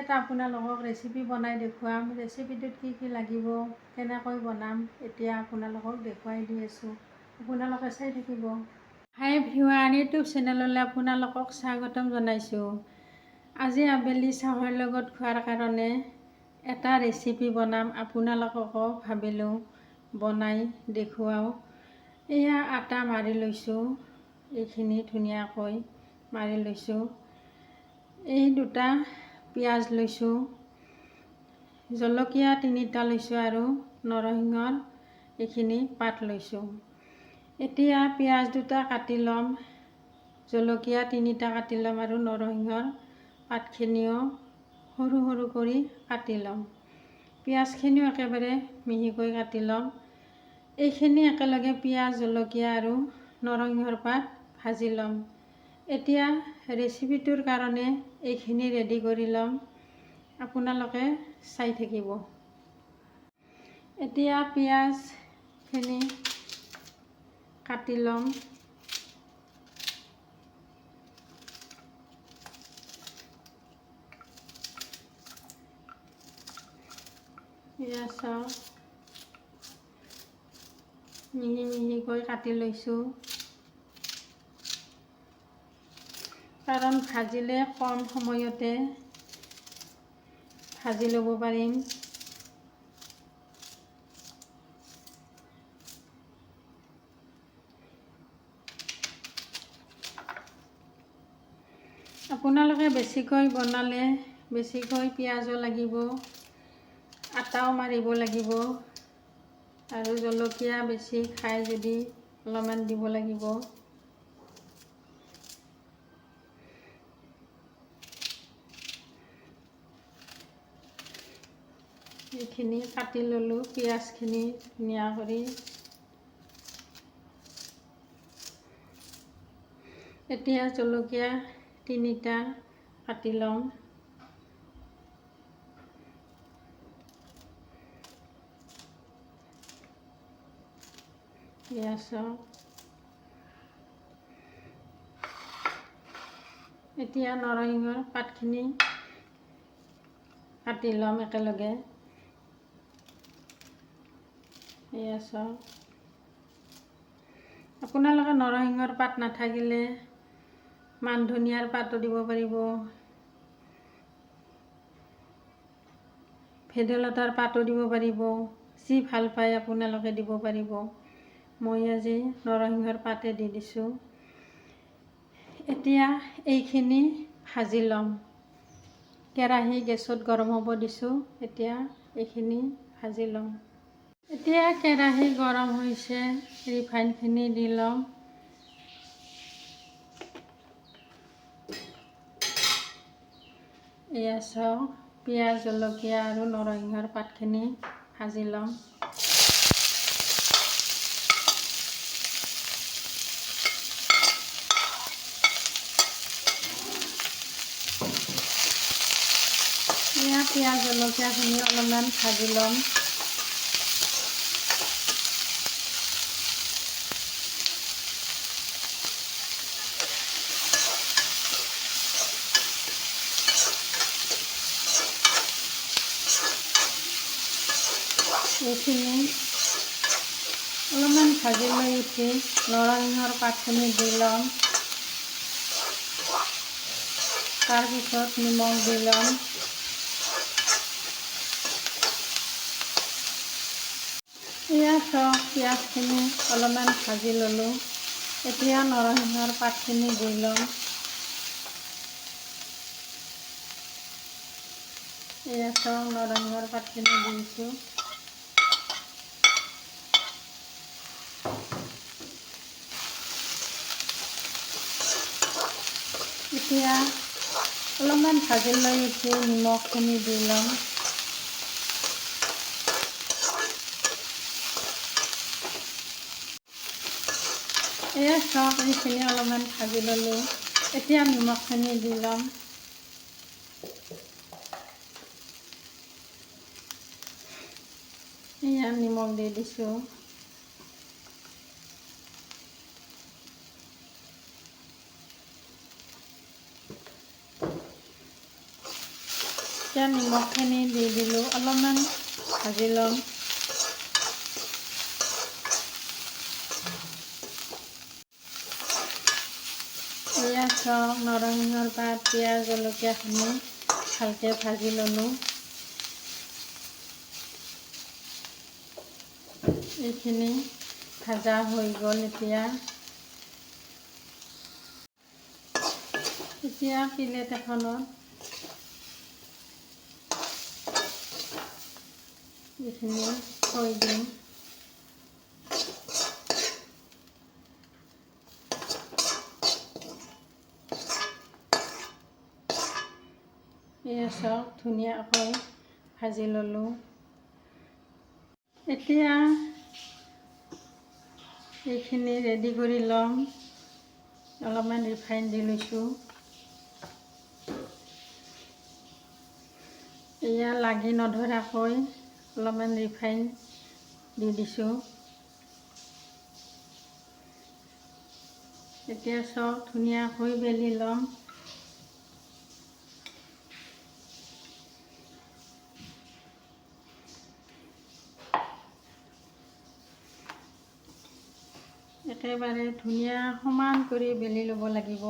এটা আপোনালোকক ৰেচিপি বনাই দেখুৱাম। ৰেচিপিটোত কি কি লাগিব কেনেকৈ বনাম এতিয়া আপোনালোকক দেখুৱাই দি আছোঁ। আপোনালোকে চাই থাকিব। হাই ভিৱান ইউটিউব চেনেললৈ আপোনালোকক স্বাগতম জনাইছোঁ। আজি আবেলি চাহৰ লগত খোৱাৰ কাৰণে এটা ৰেচিপি বনাম আপোনালোককো ভাবিলোঁ বনাই দেখুৱাওঁ। এয়া আটা মাৰি লৈছোঁ এইখিনি ধুনীয়াকৈ মাৰি লৈছোঁ। এই দুটা পিঁয়াজ লৈছোঁ, জলকীয়া তিনিটা লৈছোঁ আৰু নৰসিংহৰ এইখিনি পাত লৈছোঁ। এতিয়া পিঁয়াজ দুটা কাটি ল'ম, জলকীয়া তিনিটা কাটি ল'ম আৰু নৰসিংহৰ পাতখিনিও সৰু সৰু কৰি কাটি ল'ম। পিঁয়াজখিনিও একেবাৰে মিহিকৈ কাটি ল'ম। এইখিনি একেলগে পিঁয়াজ, জলকীয়া আৰু নৰসিংহৰ পাত ভাজি ল'ম। এতিয়া ৰেচিপিটোৰ কাৰণে এইখিনি ৰেডি কৰি ল'ম। আপোনালোকে চাই থাকিব। এতিয়া পিঁয়াজখিনি কাটি ল'ম। পিঁয়াজ চাওঁ মিহি মিহিকৈ কাটি লৈছোঁ। কাৰণ ভাজিলে কম সময়তে ভাজি ল'ব পাৰিম। আপোনালোকে বেছিকৈ বনালে বেছিকৈ পিঁয়াজো লাগিব, আটাও মাৰিব লাগিব আৰু জলকীয়া বেছি খাই যদি অলপমান দিব লাগিব। এইখিনি কাটি ল'লোঁ পিঁয়াজখিনি ধুনীয়া কৰি। এতিয়া জলকীয়া তিনিটা কাটি ল'ম। পিঁয়াজৰ। এতিয়া নৰসিংহৰ পাতখিনি কাটি ল'ম একেলগে। পিঁয়াজৰ আপোনালোকে নৰসিংহৰ পাত নাথাকিলে মান ধনিয়াৰ পাতো দিব পাৰিব। ভেদাইলতাৰ পাতো দিব পাৰিব। যি ভাল পায় আপোনালোকে দিব পাৰিব। মই আজি নৰসিংহৰ পাতে দি দিছোঁ। এতিয়া এইখিনি ভাজি ল'ম। কেৰাহী গেছত গৰম হ'ব দিছোঁ। এতিয়া এইখিনি ভাজি ল'ম। এতিয়া কেৰাহী গৰম হৈছে ৰিফাইনখিনি দি ল'ম। এয়া চাওক পিঁয়াজ, জলকীয়া আৰু নৰসিংহৰ পাতখিনি ভাজি ল'ম। এয়া পিঁয়াজ, জলকীয়াখিনি অলপমান ভাজি ল'ম। এইখিনি অলপমান ভাজি লৈ উঠি নৰসিংহৰ পাতখিনি দি ল'ম। তাৰপিছত নিমখ দি ল'ম। এয়া চাওক পিঁয়াজখিনি অলপমান ভাজি ল'লোঁ। এতিয়া নৰসিংহৰ পাতখিনি দি ল'ম। এয়া চাওক নৰসিংহৰ পাতখিনি দিছোঁ। এতিয়া অলপমান ভাজি লৈ উঠি নিমখখিনি দি ল'ম এয়া চাওক এইখিনি অলপমান ভাজি ল'লোঁ। এতিয়া নিমখখিনি দি ল'ম। এয়া নিমখ দি দিছোঁ। এতিয়া নিমখখিনি দি দিলোঁ? অলপমান ভাজি ল'ম এয়া চাওক নৰসিংহৰ পাত, পিঁয়াজ জলকীয়াখিনি ভালকৈ ভাজি ল'লোঁ। এইখিনি ভাজা হৈ গ'ল এতিয়া। এতিয়া প্লেট এখনত থৈ দিম এয়া চাওক ধুনীয়াকৈ ভাজি ল'লোঁ। এতিয়া এইখিনি ৰেডি কৰি ল'ম। অলপমান ৰিফাইন দি লৈছোঁ। এয়া লাগি নধৰাকৈ অলপমান ৰিফাইন দি দিছোঁ। এতিয়া চব ধুনীয়াকৈ বেলি ল'ম। একেবাৰে ধুনীয়া সমান কৰি বেলি ল'ব লাগিব।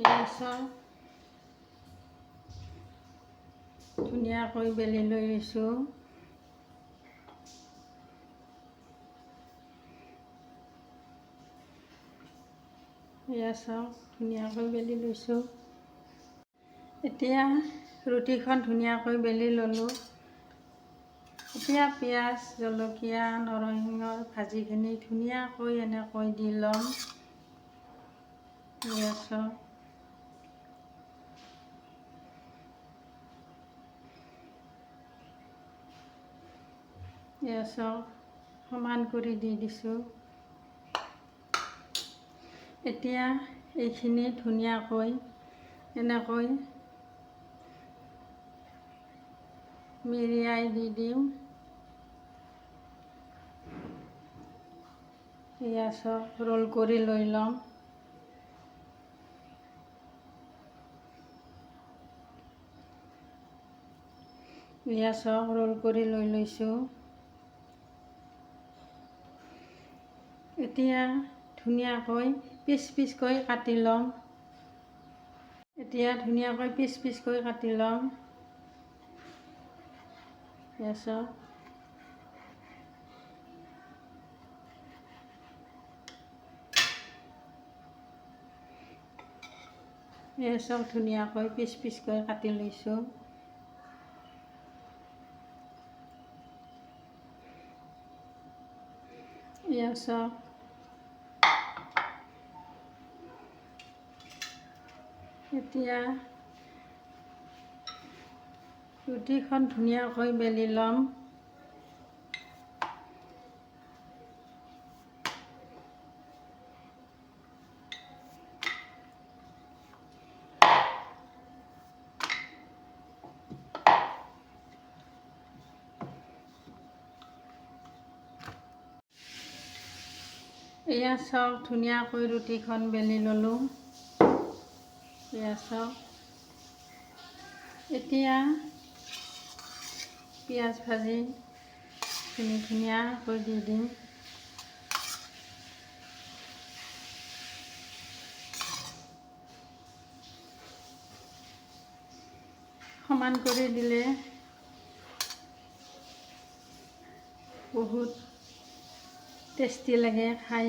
চাওক ধুনীয়াকৈ বেলি লৈ লৈছোঁ এয়া চাওক, ধুনীয়াকৈ বেলি লৈছোঁ। এতিয়া ৰুটিখন ধুনীয়াকৈ বেলি ল'লোঁ। এতিয়া পিঁয়াজ, জলকীয়া, নৰসিংহৰ ভাজিখিনি ধুনীয়াকৈ এনেকৈ দি ল'ম। চাওক। এয়া চাওক সমান কৰি দি দিছোঁ। এতিয়া এইখিনি ধুনীয়াকৈ, এনেকৈ মেৰিয়াই দি দিম এয়া চব ৰোল কৰি লৈ ল'ম। এয়া চব ৰোল কৰি লৈ লৈছোঁ। এতিয়া ধুনীয়াকৈ পিচ পিচকৈ কাটি ল'ম। এতিয়া ধুনীয়াকৈ পিচ পিচকৈ কাটি ল'ম। এই চব ধুনীয়াকৈ পিচ পিচকৈ কাটি লৈছোঁ। এয়া এতিয়া ৰুটিখন ধুনীয়াকৈ বেলি ল'ম। এয়া চাওক ধুনীয়াকৈ ৰুটিখন বেলি ল'লোঁ। চাওক এতিয়া পিঁয়াজ ভাজিখিনি ধুনীয়াকৈ দি দিম। সমান কৰি দিলে বহুত টেষ্টি লাগে খাই।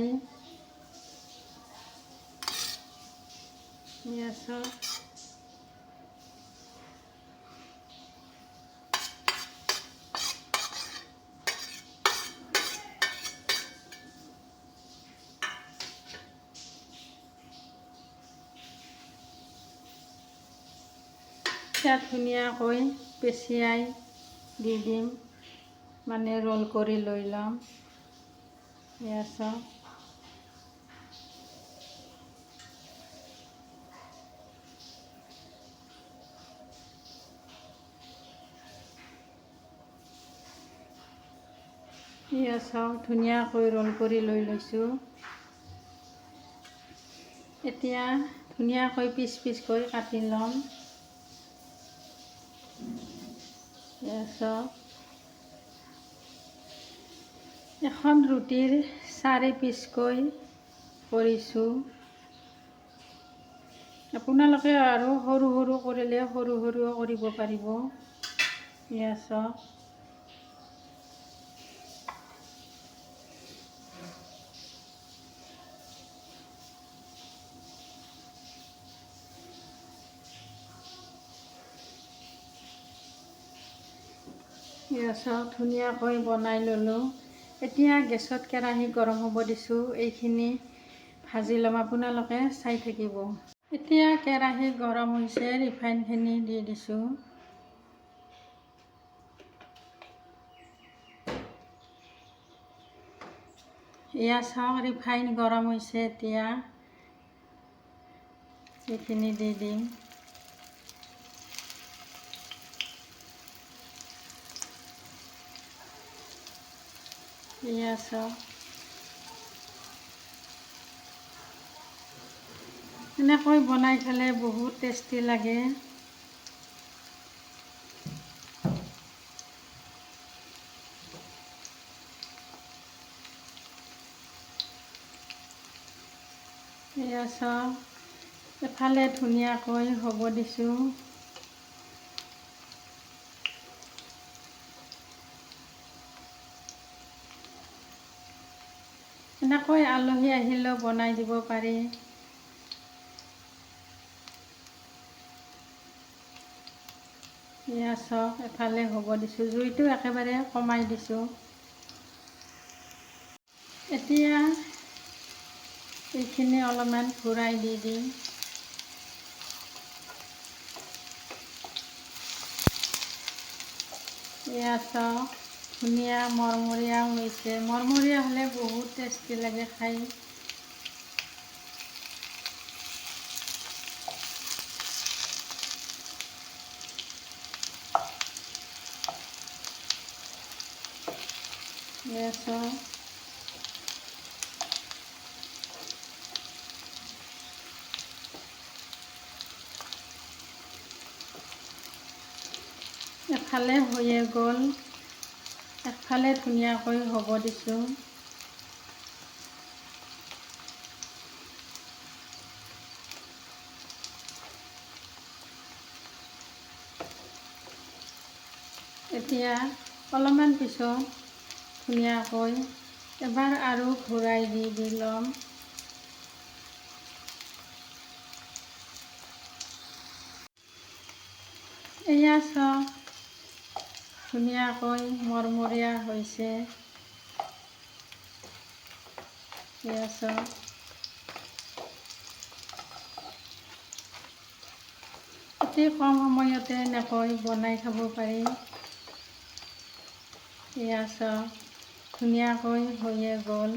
পিঁয়াজৰ এতিয়া ধুনীয়াকৈ পেচিয়াই দি দিম। মানে ৰোল কৰি লৈ ল'ম। এয়া এয়া চাওক ধুনীয়াকৈ ৰোল কৰি লৈ লৈছোঁ। এতিয়া ধুনীয়াকৈ পিচ পিচকৈ কাটি ল'ম। চাওক এখন ৰুটিৰ চাৰি পিচকৈ কৰিছোঁ। আপোনালোকে আৰু সৰু সৰু কৰিলে সৰু সৰুও কৰিব পাৰিব। এয়া চাওক চাওক ধুনীয়াকৈ বনাই ল'লোঁ। এতিয়া গেছত কেৰাহী গৰম হ'ব দিছোঁ, এইখিনি ভাজি ল'ম, আপোনালোকে চাই থাকিব। এতিয়া কেৰাহী গৰম হৈছে, ৰিফাইনখিনি দি দিছোঁ। এয়া চাওক, ৰিফাইন গৰম হৈছে এতিয়া। এইখিনি দি দিম। এনেকৈ বনাই খালে বহুত টেষ্টি লাগে। চাওক এফালে ধুনীয়াকৈ হ'ব দিছোঁ। এনেকৈ আলহী আহিলেও বনাই দিব পাৰি। এয়া চাওক এফালে হ'ব দিছোঁ জুইটো একেবাৰে কমাই দিছোঁ। এতিয়া এইখিনি অলপমান ঘূৰাই দি দিম। এয়া চাওক ধুনীয়া মৰমৰীয়া হৈছে। মৰমৰীয়া হ'লে বহুত টেষ্টি লাগে খাই। এফালে হৈয়ে গ'ল। একফালে ধুনীয়াকৈ হ'ব দিছোঁ। এতিয়া অলপমান পিছত ধুনীয়াকৈ এবাৰ আৰু ঘূৰাই দি দি ল'ম। এয়া চাওক ধুনীয়াকৈ মৰমৰীয়া হৈছে। অতি কম সময়তে এনেকৈ বনাই খাব পাৰি। এয়া চাওক ধুনীয়াকৈ হৈয়ে গ'ল।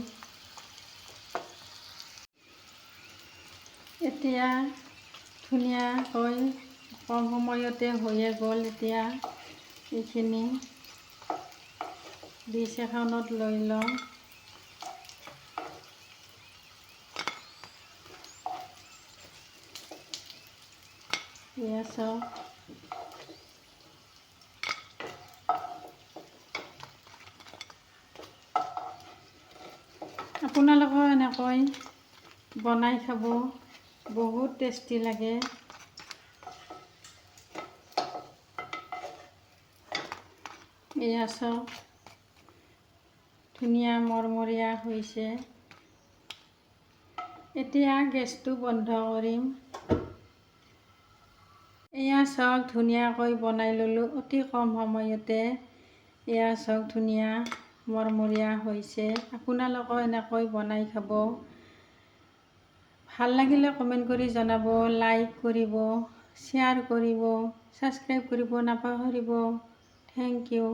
এতিয়া ধুনীয়াকৈ কম সময়তে হৈয়ে গ'ল এতিয়া এইখিনি ডিছ এখনত লৈ লওঁ। চাওক। আপোনালোকেও এনেকৈ বনাই খাব বহুত টেষ্টি লাগে। এয়া চাওক ধুনীয়া মৰমৰীয়া হৈছে। এতিয়া গেছটো বন্ধ কৰিম। এয়া চাওক ধুনীয়াকৈ বনাই ল'লোঁ, অতি কম সময়তে। এয়া চাওক ধুনীয়া মৰমৰীয়া হৈছে। আপোনালোকেও এনেকৈ বনাই খাব। ভালো লাগিলে কমেণ্ট কৰি জনাব, লাইক কৰিব, শ্বেয়াৰ কৰিব, ছাবস্ক্ৰাইব কৰিব নাপাহৰিব। Thank you.